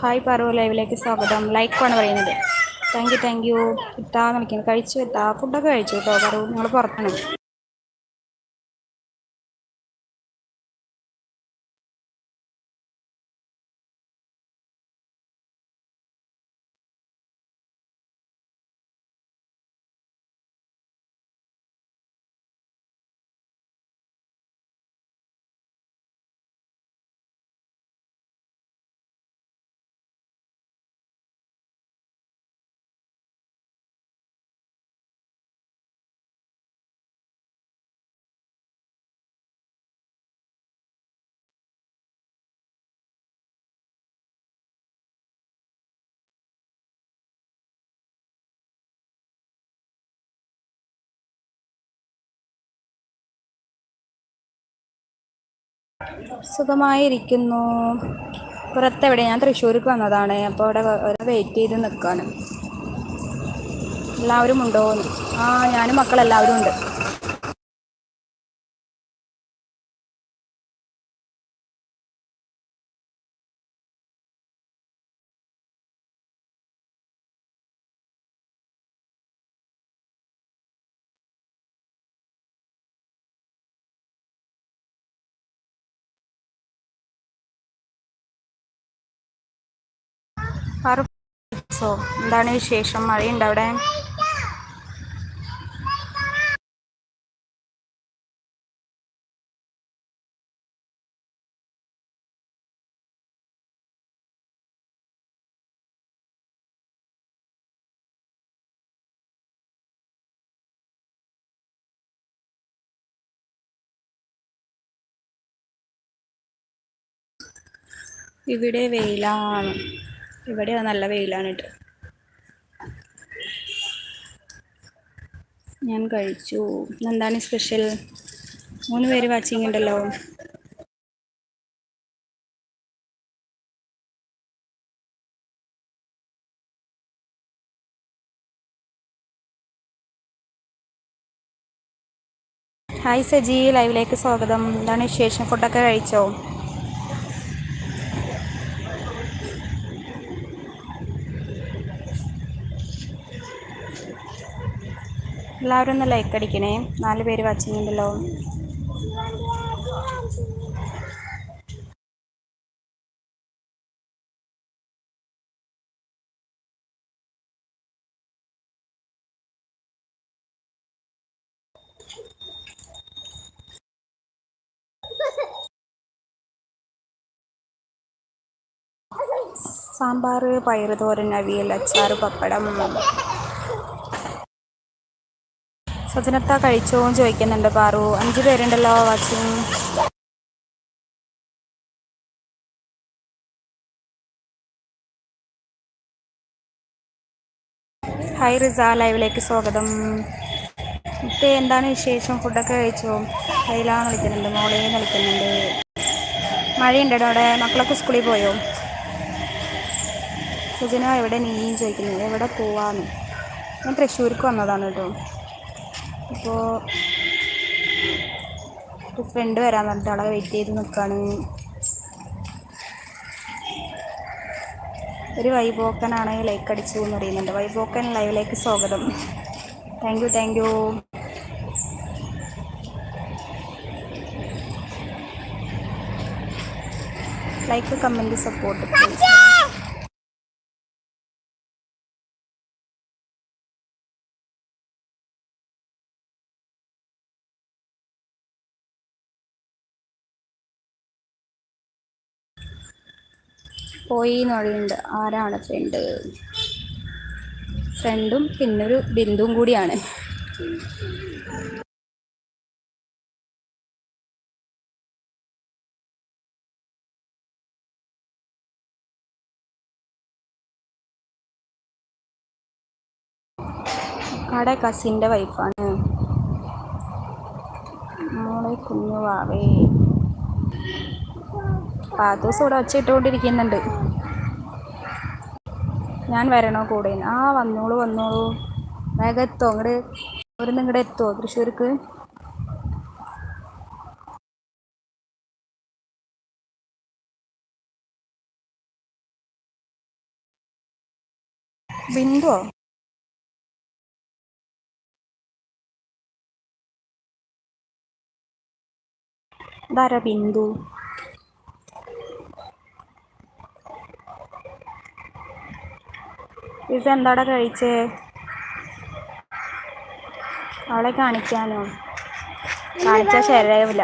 Hi പറു ലൈവിലേക്ക് സ്വാഗതം. Like ആണ് പറയുന്നത്. താങ്ക് യു താങ്ക് യു കിട്ടാന്ന് വിളിക്കുന്നു കഴിച്ചു കിട്ടാ. ഫുഡൊക്കെ കഴിച്ചു കേട്ടോ പറു. നിങ്ങൾ പുറത്താണ്. സുഖമായിരിക്കുന്നു. പുറത്തെവിടെ? ഞാൻ തൃശ്ശൂർക്ക് വന്നതാണ്. അപ്പോൾ അവിടെ വെയിറ്റ് ചെയ്ത് നിൽക്കാനും എല്ലാവരും ഉണ്ടോ? ആ ഞാനും മക്കളെല്ലാവരും ഉണ്ട്. സോ എന്താണ് വിശേഷം? മഴയുണ്ട് അവിടെ? ഇവിടെ വെയിലാണ്. ഇവിടെ നല്ല വെയിലാണ് കേട്ടോ ഞാൻ കഴിച്ചു. എന്താണ് സ്പെഷ്യൽ മൂന്ന് പേര് വാച്ചിങ് ഉണ്ടല്ലോ. ഹായ് സജി ലൈവിലേക്ക് സ്വാഗതം. എന്താണ് വിശേഷം? ഫുഡൊക്കെ കഴിച്ചോ? എല്ലാവരും ഒന്ന് ലൈക്ക് അടിക്കണേ. നാല് പേര് വാച്ചിങ് ഉണ്ടല്ലോ പയറ് തോരൻ അവിയൽ അച്ചാർ പപ്പടം. സജനത്ത കഴിച്ചോ എന്ന് ചോദിക്കുന്നുണ്ട് പാറു. അഞ്ച് പേരുണ്ടല്ലോ വാച്ചിങ്. ഹായ് റിസ ലൈവിലേക്ക് സ്വാഗതം. ഇപ്പം എന്താണ് വിശേഷം? ഫുഡൊക്കെ കഴിച്ചോ? കയ്യിലാന്ന് വിളിക്കുന്നുണ്ട് മോളേ കളിക്കുന്നുണ്ട്. മഴയുണ്ടോ അവിടെ? മക്കളൊക്കെ സ്കൂളിൽ പോയോ? സുജന എവിടെ നീയും ചോദിക്കുന്നത് എവിടെ പോവാന്ന്? ഞാൻ തൃശ്ശൂർക്ക് വന്നതാണ് കേട്ടോ. അപ്പോൾ ഫ്രണ്ട് വരാൻ പറഞ്ഞിട്ട് ആളെ വെയിറ്റ് ചെയ്ത് നിൽക്കുകയാണ് ഒരു വൈബോക്കനാണ് ലൈക്ക് അടിച്ചു എന്ന് പറയുന്നുണ്ട്. വൈബോക്കൻ ലൈവിലേക്ക് സ്വാഗതം. Thank you thank you like comment support please പോയി എന്ന് പറയുന്നുണ്ട് ആരാണ് ഫ്രണ്ട് ഫ്രണ്ടും പിന്നൊരു ബിന്ദുവും കൂടിയാണ്. കട കസിന്റെ വൈഫാണ് മോളെ കുഞ്ഞു വാവേ. പാത്തൂസ് ഇവിടെ ഒച്ച ഇട്ടുകൊണ്ടിരിക്കുന്നുണ്ട് ഞാൻ വരണോ കൂടെ? ആ വന്നോളൂ വന്നോളൂ. വേഗം എത്തുമോ അങ്ങോട്ട് അവർ നിങ്ങളുടെ എത്തുമോ തൃശ്ശൂർക്ക്? ബിന്ദുവോ? ഇതാരാ ബിന്ദു? ഇത് എന്താടാ കഴിച്ചേ? അവളെ കാണിക്കാനോ? കാണിച്ചാൽ ശരിയാവില്ല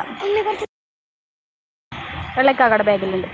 വെള്ളക്കാക്കട ബാഗിലുണ്ട്.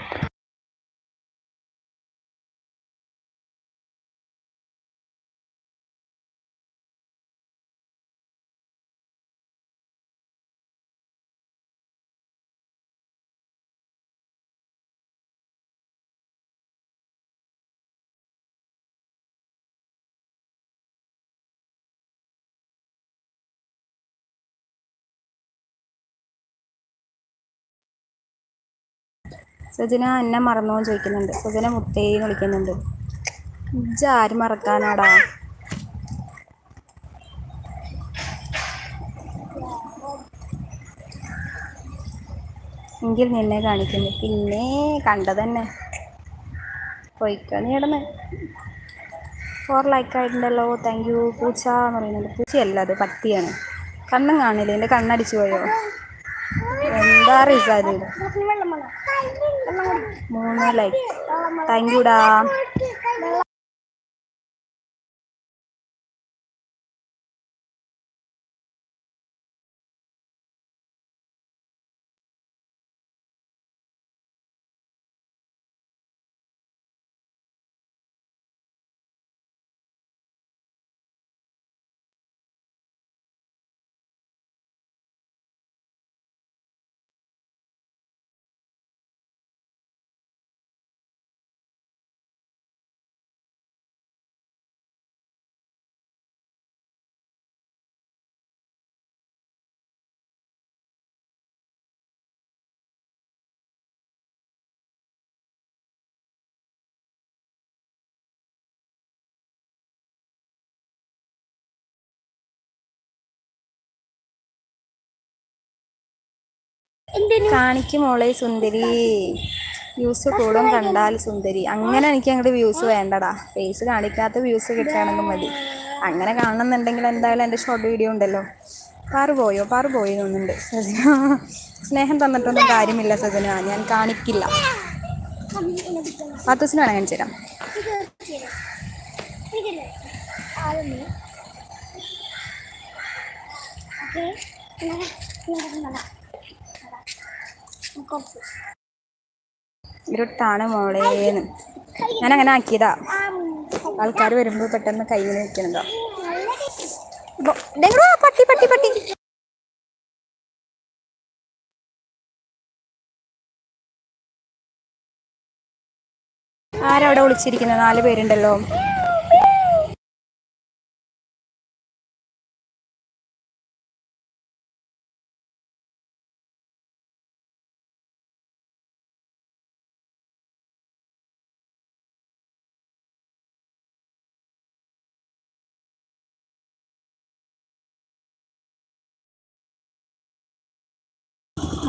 സജന എന്നെ മറന്നോ ചോദിക്കുന്നുണ്ട്. സജന മുത്തേ വിളിക്കുന്നുണ്ട്. ഇജ്ജ ആര് മറക്കാനാടാ? എങ്കിൽ നിന്നെ കാണിക്കുന്നു. പിന്നെ കണ്ടതന്നെ. പോയിക്കോ നീ ഇടന്ന് ഫോർ ലൈക്ക് ആയിട്ടുണ്ടല്ലോ. താങ്ക് യു പൂച്ച എന്ന് പറയുന്നുണ്ട്. പൂച്ചയല്ല അത് പട്ടിയാണ്. കണ്ണും കാണില്ല. എന്റെ കണ്ണടിച്ചു പോയോ? എന്താ റിസാദ് മൂന്ന് ലൈക്ക് താങ്ക് യുടാ കാണിക്കും മോളെ സുന്ദരി. വ്യൂസ് കൂടും കണ്ടാൽ സുന്ദരി. അങ്ങനെ എനിക്ക് അങ്ങോട്ട് വ്യൂസ് വേണ്ടടാ. ഫേസ് കാണിക്കാത്ത വ്യൂസ് കിട്ടുകയാണെങ്കിൽ മതി. അങ്ങനെ കാണണമെന്നുണ്ടെങ്കിൽ എന്തായാലും എന്റെ ഷോർട്ട് വീഡിയോ ഉണ്ടല്ലോ. പാറു പോയോ? പാറു പോയി തോന്നുന്നുണ്ട്. സജന സ്നേഹം തന്നിട്ടൊന്നും കാര്യമില്ല സജന. ഞാൻ കാണിക്കില്ല. പത്ത് ദിവസം വേണം കാണിച്ചു തരാം. ഇരുട്ടാണ് മോളേന്ന് ഞാൻ അങ്ങനെ ആക്കിയതാ. ആൾക്കാർ വരുമ്പോൾ പെട്ടെന്ന് കയ്യിൽ വെക്കണതാ പട്ടി പട്ടി പട്ടി. ആരവിടെ വിളിച്ചിരിക്കുന്നത്? നാല് പേരുണ്ടല്ലോ.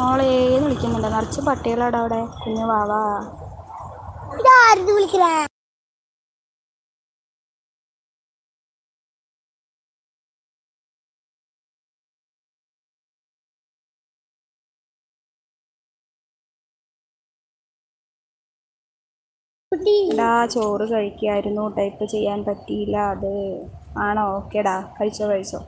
മോളേന്ന് വിളിക്കുന്നുണ്ട്? നിറച്ച് പട്ടികളാടെ അവിടെ? കുഞ്ഞു വാവാ. ഇതാരത് വിളിക്കണേ? കുട്ടി. എടാ ചോറ് കഴിക്കായിരുന്നു. ടൈപ്പ് ചെയ്യാൻ പറ്റിയില്ല. അത് ആണോ? ഓക്കേടാ. കഴിച്ചോ കഴിച്ചോ.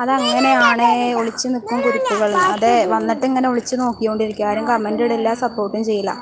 അതങ്ങനെയാണ് ഒളിച്ചു നിൽക്കും കുരുക്കുകൾ. അതെ വന്നിട്ട് ഇങ്ങനെ ഒളിച്ചു നോക്കിക്കൊണ്ടിരിക്കും ആരും കമന്റ് ഇടില്ല സപ്പോർട്ടും ചെയ്യില്ല.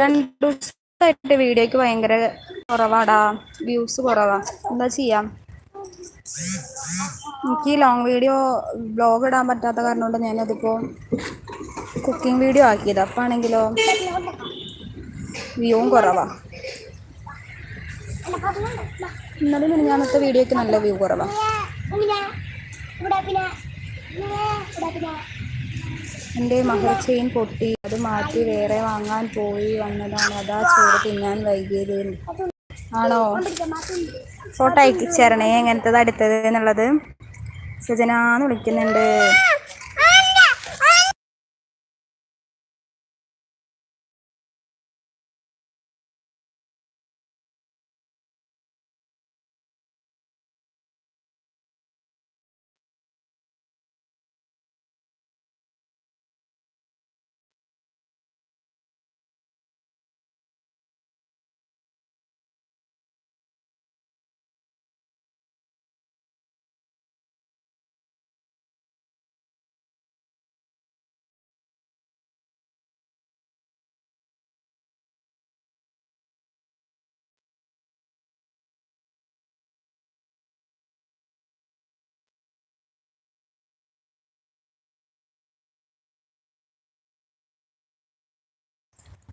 രണ്ട് ദിവസമായിട്ട് വീഡിയോക്ക് ഭയങ്കര കുറവാടാ. വ്യൂസ് കുറവാ. എന്താ ചെയ്യാം? എനിക്ക് ലോങ് വീഡിയോ ബ്ലോഗ് ഇടാൻ പറ്റാത്ത കാരണം കൊണ്ട് ഞാനതിപ്പോൾ കുക്കിംഗ് വീഡിയോ ആക്കിയത്. അപ്പം ആണെങ്കിലോ വ്യൂവും കുറവാ. ഇന്നലെ മിനിഞ്ഞാമത്തെ വീഡിയോക്ക് നല്ല വ്യൂ കുറവാ. എന്റെ മഹർ ചെയിൻ പൊട്ടി. അത് മാറ്റി വേറെ വാങ്ങാൻ പോയി വന്നതാണ്. അതാ ചോറ് തിന്നാൻ വൈകിയത്. ആണോ? ഫോട്ടോ അയച്ചേരണേ എങ്ങനത്തത് അടുത്തത് എന്നുള്ളത്? സജനാന്ന് വിളിക്കുന്നുണ്ട്.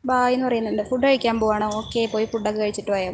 ബായ് എന്ന് പറയുന്നുണ്ട്. ഫുഡ് കഴിക്കാൻ പോവാണോ? ഓക്കെ പോയി ഫുഡൊക്കെ കഴിച്ചിട്ട് പോയോ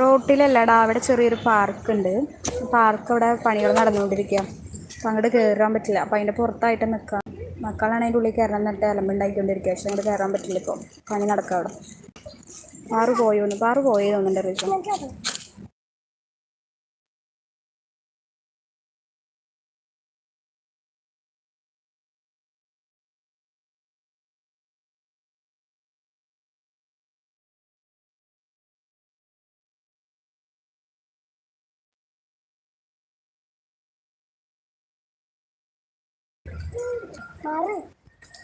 റോട്ടിലല്ലടാ അവിടെ ചെറിയൊരു പാർക്കുണ്ട്. പാർക്ക് അവിടെ പണികൾ നടന്നുകൊണ്ടിരിക്കുക അപ്പം അങ്ങോട്ട് കയറാൻ പറ്റില്ല. അപ്പം അതിന്റെ പുറത്തായിട്ട് നിൽക്കാം മക്കളാണ് അതിന്റെ ഉള്ളിൽ കയറണം എന്നിട്ട് അലമ്പുണ്ടായിക്കൊണ്ടിരിക്കുക പക്ഷെ അങ്ങോട്ട് കയറാൻ പറ്റില്ല ഇപ്പോൾ പണി നടക്കാം അവിടെ. പാറു പോയോന്ന്. പാറു പോയി തോന്നുന്നുണ്ട് റീസൺ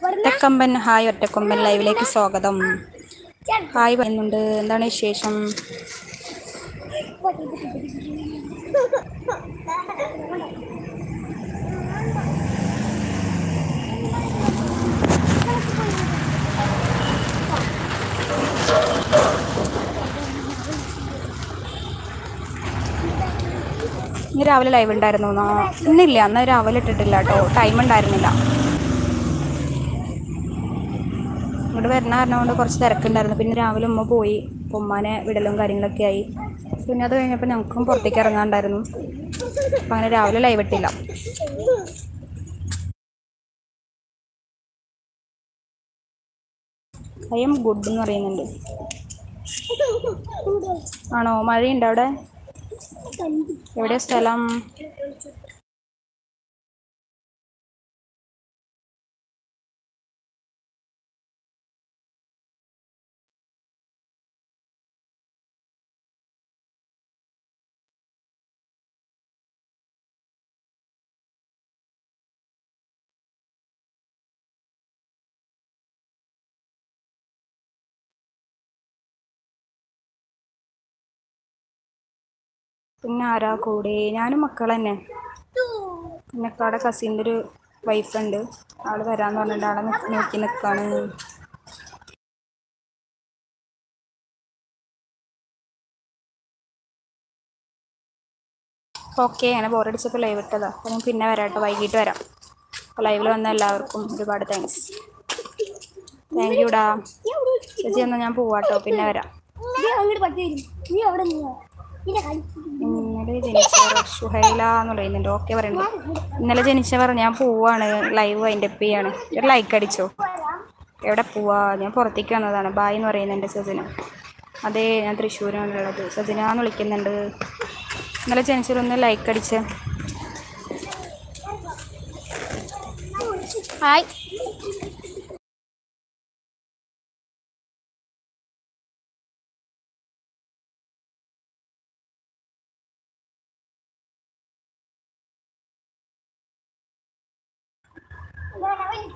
ഒറ്റക്കൊമ്പൻ ഹായ് ഒറ്റക്കൊമ്പൻ ലൈവിലേക്ക് സ്വാഗതം. ഹായ് പറയുന്നുണ്ട്. എന്താണ് വിശേഷം? ഇന്ന് രാവിലെ ലൈവ് ഉണ്ടായിരുന്നു? ഇന്നില്ല അന്ന് രാവിലെ ഇട്ടിട്ടില്ല കേട്ടോ. ടൈം ഉണ്ടായിരുന്നില്ല. ഇങ്ങോട്ട് വരുന്ന കാരണം കൊണ്ട് കുറച്ച് തിരക്കുണ്ടായിരുന്നു. പിന്നെ രാവിലെ ഉമ്മ പോയി. ഉമ്മാനെ വിടലും കാര്യങ്ങളൊക്കെ ആയി. പിന്നെ അത് കഴിഞ്ഞപ്പോൾ ഞങ്ങൾക്കും പുറത്തേക്ക് ഇറങ്ങാണ്ടായിരുന്നു. അപ്പം അങ്ങനെ രാവിലെ ലൈവ് ഇട്ടില്ല. ഐ എം ഗുഡ് എന്ന് പറയുന്നുണ്ട്. ആണോ? മഴയുണ്ടോ അവിടെ? എവിടെയാ സ്ഥലം? പിന്നെ ആരാ കൂടെ? ഞാനും മക്കൾ തന്നെ പിന്നെ അവിടെ കസിന്റെ ഒരു വൈഫുണ്ട് ആൾ വരാമെന്ന് പറഞ്ഞിട്ട് ആളെ നോക്കി നിൽക്കാണ് ഓക്കെ അങ്ങനെ ബോറടിച്ചപ്പോൾ ലൈവ് ഇട്ടതാ. അപ്പം ഞാൻ പിന്നെ വരാം കേട്ടോ വൈകിട്ട് വരാം. അപ്പോൾ ലൈവിൽ വന്ന എല്ലാവർക്കും ഒരുപാട് താങ്ക്സ് താങ്ക് യുടാ ചേച്ചി എന്നാൽ ഞാൻ പോവാട്ടോ പിന്നെ വരാം. നീ അവിടെ ഇന്നലെ ജനിച്ചവർ സുഹൈല എന്ന് പറയുന്നുണ്ട് ഓക്കെ പറയുന്നുണ്ട് ഇന്നലെ ജനിച്ചവർ ഞാൻ പോവാണ് ലൈവ് അതിന്റെ ചെയ്യാണ്. ഒരു ലൈക്ക് അടിച്ചോ? എവിടെ പോവാ? ഞാൻ പുറത്തേക്ക് വന്നതാണ്. ബായ് എന്ന് പറയുന്നുണ്ട് സജന. അതെ ഞാൻ തൃശ്ശൂരാണുള്ളത് സജന എന്ന് വിളിക്കുന്നുണ്ട്. ഇന്നലെ ജനിച്ചവരൊന്ന് ലൈക്ക് അടിച്ച്. ഹായ്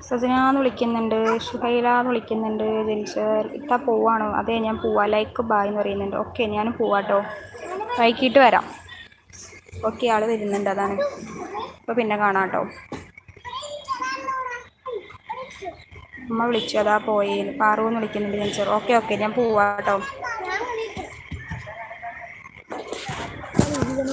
സജന എന്ന് വിളിക്കുന്നുണ്ട് ഷുഹൈല എന്ന് വിളിക്കുന്നുണ്ട് ജനിച്ച ഇത്ത പോവാണ്. അതെ ഞാൻ പോവാ. ലൈക്ക് ബായ് എന്ന് പറയുന്നുണ്ട്. ഓക്കെ ഞാനും പോവാട്ടോ. വൈകിട്ട് വരാം. ഓക്കെ ആൾ വരുന്നുണ്ട്. അതാണ്. അപ്പോൾ പിന്നെ കാണാട്ടോ. അമ്മ വിളിച്ചു. അതാ പോയി. പാറു എന്ന് വിളിക്കുന്നുണ്ട് ജനിച്ചർ ഓക്കെ ഓക്കെ ഞാൻ പോവാട്ടോ. ഞാൻ